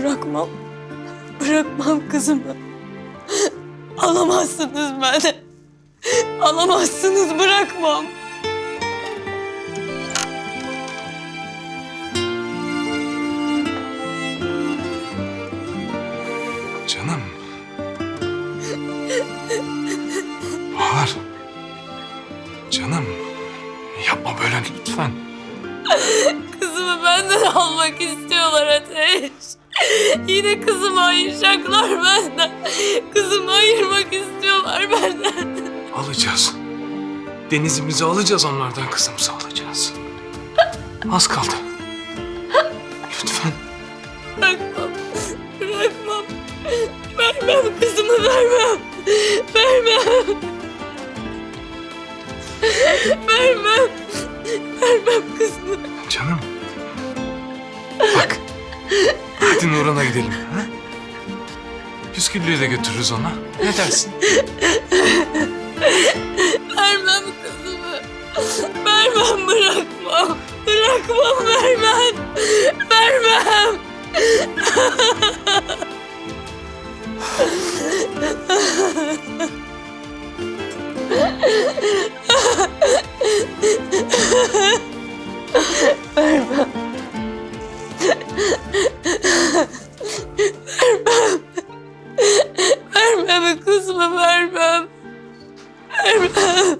bırakmam. Bırakmam kızımı. Alamazsınız beni. Alamazsınız bırakmam. Canım. Bahar. Canım. Yapma böyle lütfen. Kızımı benden almak istiyorlar Ateş. Yine kızımı ayıracaklar benden. Kızımı ayırmak istiyorlar benden. Alacağız. Denizimizi alacağız onlardan kızımızı alacağız. Az kaldı. Lütfen. Bırakmam. Bırakmam. Vermem kızımı vermem. Vermem. Vermem. Vermem kızımı. Canım. Bak. Hadi Nurhan'a gidelim. Ha? Püsküllü'ye de götürürüz ona. Ne dersin? Vermem kızımı. Vermem bırakmam. Bırakmam vermem. Vermem. Vermem kızımı vermem. Vermem.